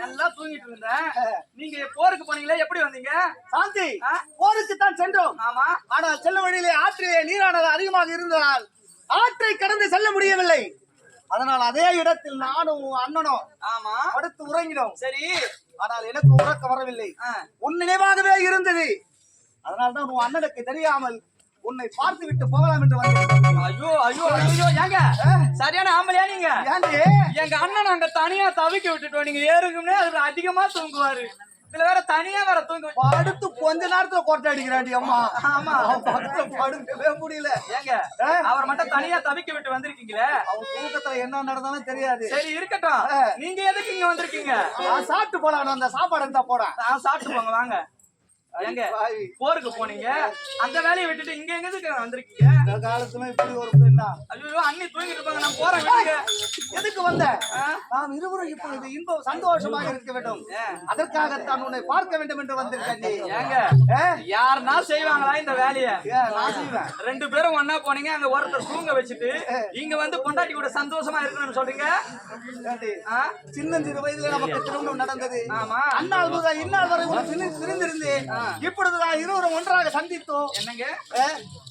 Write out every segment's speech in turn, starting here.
நல்லா தூங்கிட்டு இருந்தேன். நீங்க போருக்கு போனீங்களே எப்படி வந்தீங்க? சாந்தி? போருக்கு தான் சென்றோம். ஆமா. ஆனால் செல்ல வழியிலே ஆற்றிலே நீரானது அதிகமாக இருந்ததால் ஆற்றை கடந்து செல்ல முடியவில்லை. அதனால் அதே இடத்தில் நானும் அண்ணனும் ஆமா. படுத்து உறங்கினோம். சரி. ஆனால் எனக்கு உறக்கம் வரவில்லை. உன் நினைவாகவே இருந்தது. அதனால் தான் உன் அண்ணனுக்கு தெரியாமல் உன்னை பார்த்து விட்டு போகலாம் என்று வந்தேன் ஐயோ ஐயோ ஐயோ ஏங்க? சரியான ஆம்பளையா நீங்க? எங்க அண்ணன் அங்க தனியா தவிக்க விட்டுட்டோம் நீங்க ஏறுக்கும்னே அதுல அதிகமா தூங்குவாரு. இதுல வேற தனியா வேற தூங்க படுத்து கொஞ்ச நேரத்துல கொட்டை அடிக்கிறாண்டி அம்மா. ஆமா. பக்கத்துல படுக்கவே முடியல. ஏங்க அவர் மட்டும் தனியா தவிக்க விட்டு வந்திருக்கீங்களே? அவன் தூக்கத்துல என்ன நடந்தாலும் தெரியாது. சரி இருக்கட்டும். நீங்க எதுக்கு இங்க வந்திருக்கீங்க? சாப்பிட்டு போலாம் அந்த சாப்பாடு இருந்தா போறேன் சாப்பிட்டு போங்க வாங்க. ஏங்க. போருக்கு போனீங்க? அந்த வேலையை விட்டுட்டு இங்க எங்க வந்திருக்கீங்க? இந்த காலத்துல இப்படி ஒரு பெண்ணா? ஐயோ அண்ணி தூங்கிட்டு இருப்பாங்க. நான் போறேன் எதுக்கு வந்த? நாம் இருவரும் இப்பொழுது இன்பம் சந்தோஷமாக இருக்க வேண்டும். அதற்காகத்தான் உன்னை பார்க்க வேண்டும் என்று வந்திருக்கேன். ஏங்க ஏ? யாருன்னா செய்வாங்களா இந்த வேலைய? நான் செய்வேன். ரெண்டு பேரும் ஒண்ணா போனீங்க அங்க ஒருத்தர் தூங்க வச்சுட்டு இங்க வந்து பொண்டாட்டி கூட சந்தோஷமா இருக்கணும்னு சொல்றீங்க? ஏண்டி, ஆ? சின்னஞ்சிறு வயதுல நமக்கு திருமணம் நடந்தது. ஆமா. முதல் இந்நாள் வரை சிறு பிரிந்திருந்து இப்பொழுது நான் இருவரும் ஒன்றாக சந்தித்தோம். என்னங்க?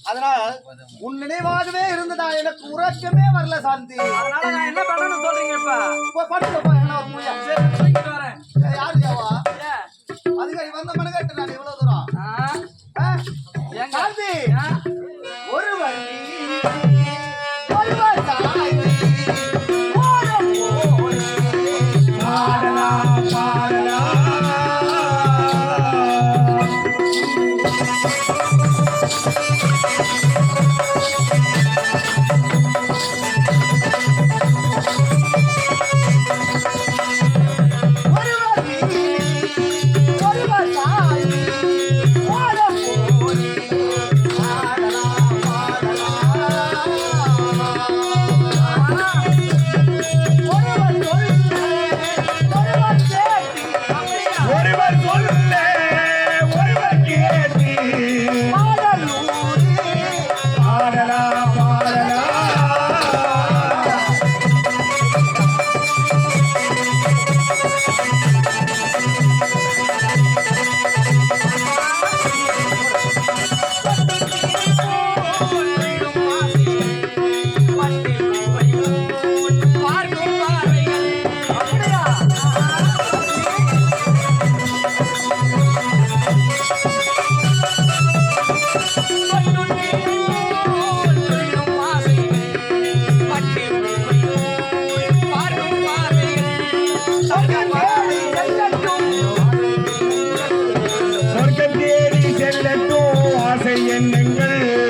அதனால் உன் நினைவாகவே இருந்ததா எனக்கு உறக்கமே வரல சாந்தி. அதனால நான் என்ன பண்ணணும்னு சொல்றீங்க இப்ப போ, படுத்துக்கப்பா, என்ன ஒரு முடியா சரி தூக்கிட்டு வரேன். யாரு ஏ, அதுக்கு வந்த மனகட்டு நான் இவ்வளவு தூரம். சாந்தி. எண்ணங்கள்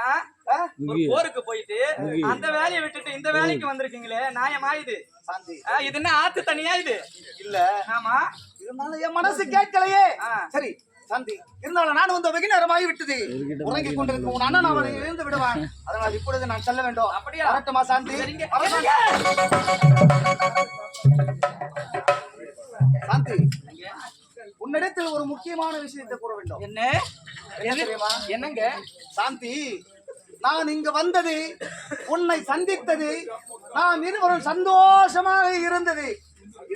ஆ? ஒரு போருக்கு போயிட்டு அந்த வேலையை விட்டுட்டு இந்த வேலைக்கு வந்திருக்கீங்களே நியாயமா இது சாந்தி இது என்ன ஆத்து தனியா இது இல்ல ஆமா இருந்தாலும் என் மனசு கேட்கலையே சரி சாந்தி இருந்தாலும் நான் வந்து வெகு நேரமாகி விட்டது. உறங்கிக் கொண்டிருக்கும் உன் அண்ணன் அவனை எழுந்து விடுவான். அதனால் இப்பொழுது நான் செல்ல வேண்டும். அப்படியா? வரட்டுமா சாந்தி? சாந்தி உன்னிடத்தில் ஒரு முக்கியமான விஷயத்தை கூற வேண்டும். என்ன? என்னங்க? சாந்தி நான் இங்கு வந்தது உன்னை சந்தித்தது நாம் இருவரும் சந்தோஷமாக இருந்தது.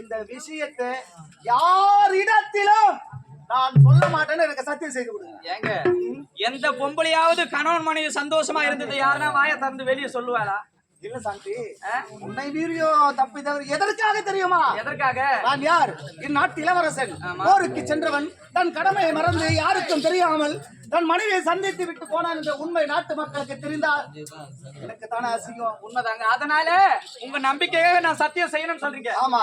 இந்த விஷயத்தை யாரிடத்திலும் நான் சொல்ல மாட்டேன்னு எனக்கு சத்தியம் செய்து கொடுங்க. ஏங்க எந்த பொம்பளையாவது கணவன் மனைவி சந்தோஷமா இருந்தது யாருன்னா வாயை திறந்து வெளியே சொல்லுவாளா? இல்ல சாந்தி? உன்னை மீறியோ தப்பி தவறு எதற்காக தெரியுமா? எதற்காக? நான் யார்? இந்நாட்டு இளவரசன். போருக்கு சென்றவன் தன் கடமையை மறந்து யாருக்கும் தெரியாமல் தன் மனைவியை சந்தித்து விட்டு போனான் என்ற உண்மை நாட்டு மக்களுக்கு தெரிந்தால் எனக்கு தானே அசிங்கம். உண்மைதாங்க. அதனால உங்க நம்பிக்கையாக நான் சத்தியம் செய்யணும்னு சொல்றீங்க. ஆமா.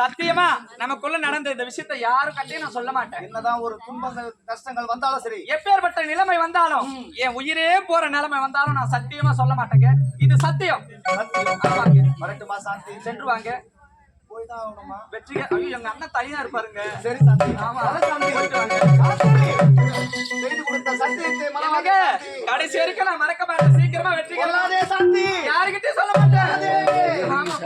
சத்தியமா நமக்குள்ள நடந்த இந்த விஷயத்தை யாரும் கட்டியும் நான் சொல்ல மாட்டேன். என்னதான் ஒரு துன்பங்கள் கஷ்டங்கள் வந்தாலும் சரி. எப்பேற்பட்ட நிலைமை வந்தாலும் என் உயிரே போற நிலைமை வந்தாலும் நான் சத்தியமா சொல்ல மாட்டேங்க. இது சத்தியம். வரட்டுமா சாந்தி? சென்று வாங்க போய் தான் ஆகணுமா? வெற்றிக ஐயோ எங்க அண்ணன் தனியா இருப்பாருங்க. சரி சாந்தி. ஆமா. சாந்தி, கடைசி வரைக்கும் நான் மறக்க மாட்டேன். சீக்கிரமா வெற்றி கொள்ளாதே சாந்தி. யாருக்கிட்டயும் சொல்ல மாட்டேன். ஆமா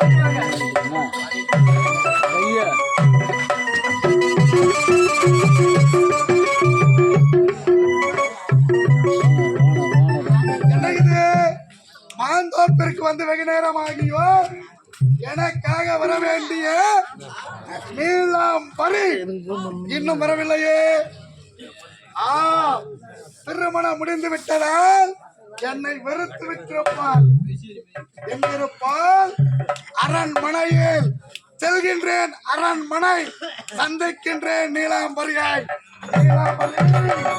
மாந்தோப்பிற்கு வந்து வெகு நேரம் ஆகியோ எனக்காக வர வேண்டிய நீலாம் பரி. இன்னும் வரவில்லையே. ஆ திருமணம் முடிந்து விட்டதால் என்னை வெறுத்து விட்டிருப்பாள் எங்கிருப்பால் அரண்மனையில் செல்கின்றேன் அரண்மனை சந்திக்கின்றேன் நீலாம்பரியாய். நீலாம்பரியாய்.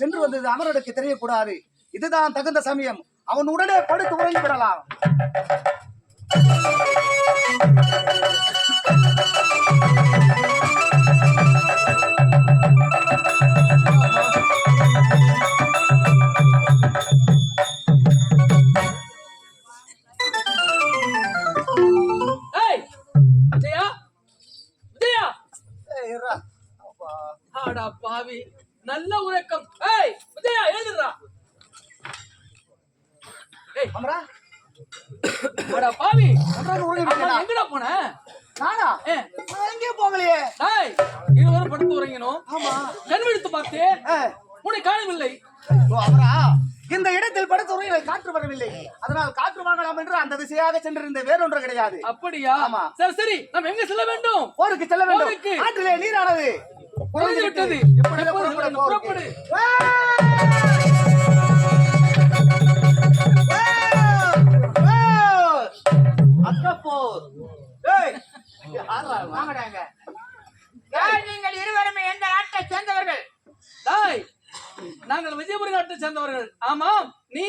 சென்று வந்தது அமரோடுக்கு தெரியக்கூடாது. இதுதான் தகுந்த சமயம். அவன் உடனே படுத்து உறங்கி விடலாம் அமரா ஆடா பாவி. நன்றாக உறங்கி? எங்கடா போன? நானா? எங்கேயும் போகலையே. டேய் இருவரும் படுத்து உறங்கினோம். ஆமா. கண் எடுத்து பார்த்தேன் ஏய், உன்னை காணவில்லை. ஓ, அமரா இந்த இடத்தில் படுத்த உறங்கி காற்று வரவில்லை. அதனால் காற்று வாங்கலாம் என்று அந்த திசையாக சென்றிருந்த வேறொன்று கிடையாது. அப்படியா? ஆமா. சரி சரி. நம்ம எங்க செல்ல வேண்டும்? போருக்கு செல்ல வேண்டும். ஆற்றிலே நீரானது. குறைந்து விட்டது. புறப்பட நீங்கள் இருவரும் எந்த நாட்டை சேர்ந்தவர்கள். நாங்கள் விஜயபுரி நாட்டை சேர்ந்தவர்கள் ஆமாம் நீ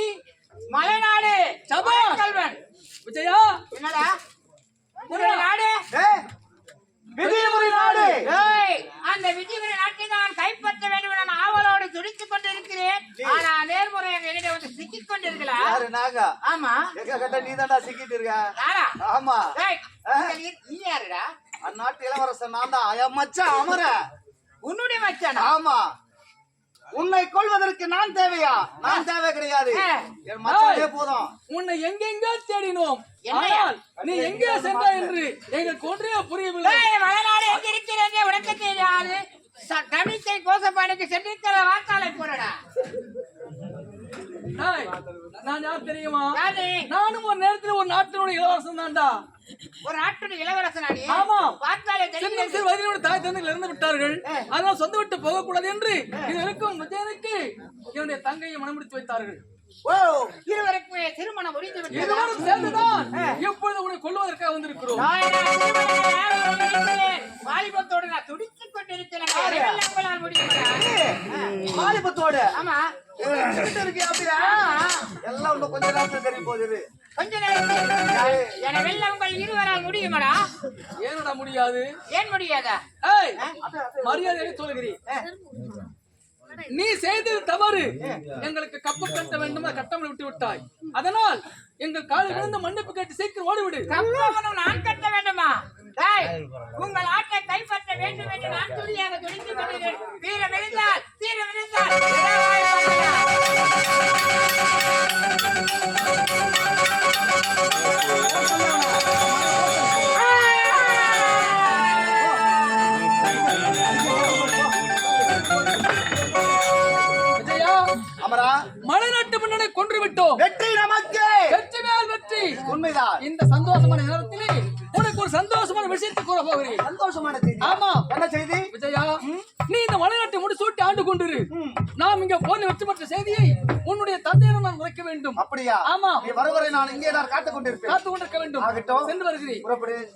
மலைநாடு. சபாஷ். கல்வன் விஜயா என்னடா? உன்னுடைய நாடு. விதிமுறை நாடு. அந்த விஜயபுரி நாட்டை நான் கைப்பற்ற வேண்டும் என நான் ஆவலோடு துடித்துக் கொண்டிருக்கிறேன். ஆனா நேர்முறை என்னிடம் வந்து சிக்கிக் கொண்டிருக்கலாம் யாரு? நாகா. ஆமா. எங்க கட்ட நீ தான்டா சிக்கிட்டு இருக்க? ஆமா. நீ- யாருடா? அந்நாட்டு இளவரசன் நான் தான் மச்சான் அமர. உன்னுடைய மச்சானா? ஆமா. உன்னை கொள்வதற்கு நான் தேவையா? நான் தேவை கிடையாது. என் போதும். உன்னை எங்கெங்க தேடினோம்? ஆனால் நீ எங்கே சென்றாய் என்று எங்களுக்கு ஒன்றே புரியவில்லை. ஏய், மலைநாடு எங்க இருக்கிறது உனக்கு தெரியாது. ச- தமிழ்த்தை கோசப்பாடுக்கு சென்றிருக்கிற வாக்காளை போறடா. டேய், நான் யார் தெரியுமா? நானும் ஒரு நேரத்தில் ஒரு நாட்டினுடைய இளவரசன் தான்டா. ஒரு நாட்டுடைய இளவரசனாடி ஆமா. பார்த்தாலே சின்ன சிறு வயதிலோட தாய் தந்தைகள் இறந்து விட்டார்கள். அதனால் சொந்த விட்டு போகக்கூடாது என்று இது இருக்கும் விஜயனுக்கு என்னுடைய தங்கையை மனமுடித்து வைத்தார்கள். ஓ இருவருக்குமே திருமணம் முடிந்து விட்டது இருவரும் சேர்ந்துதான் எப்பொழுது உன்னை கொள்வதற்காக வந்திருக்கிறோம்? வாலிபத்தோடு நான் துடித்துக் கொண்டிருக்கிறேன்? வாலிபத்தோடு? ஆமா. எங்கிட்ட இருக்கு அப்படியா? எல்லாம் இன்னும் கொஞ்ச நேரத்துல தெரிய போகுது. கொஞ்ச நேரத்தில் என வெல்ல உங்கள் இருவரால் முடியுமாடா? ஏனடா முடியாது? ஏன் முடியாதா? ஏய் மரியாதையை சொல்லுகிறேன் நீ செய்தது தவறு. எங்களுக்கு கப்பு கட்ட வேண்டும்? கட்டமல் விட்டு விட்டாய். அதனால் எங்கள் காலில் விழுந்து மன்னிப்பு கேட்டு சீக்கிரம் ஓடிவிடு. கப்பவனும் நான் கட்ட வேண்டுமா? உங்கள் ஆட்டை கைப்பற்ற வேண்டும் என்று நான் துடியாக எனக்கு கொண்டிருக்கிறேன் வீரம் இருந்தால் உண்மைதான். இந்த சந்தோஷமான நேரத்திலே உனக்கு ஒரு சந்தோஷமான விஷயத்தை கூற போகிறேன். சந்தோஷமான செய்தி. ஆமா. என்ன செய்தி? விஜயா நீ இந்த மலைநாட்டை முடிசூட்டி ஆண்டு கொண்டிரு. நாம் இங்க போன வெற்றி பெற்ற செய்தியை உன்னுடைய தந்தையிடம் நான் உரைக்க வேண்டும். அப்படியா? ஆமா. நீ வருவரை நான் இங்கே தான் காத்துக் கொண்டிருப்பேன். காத்து கொண்டிருக்க வேண்டும். ஆகட்டும். சென்று வருகிறேன்.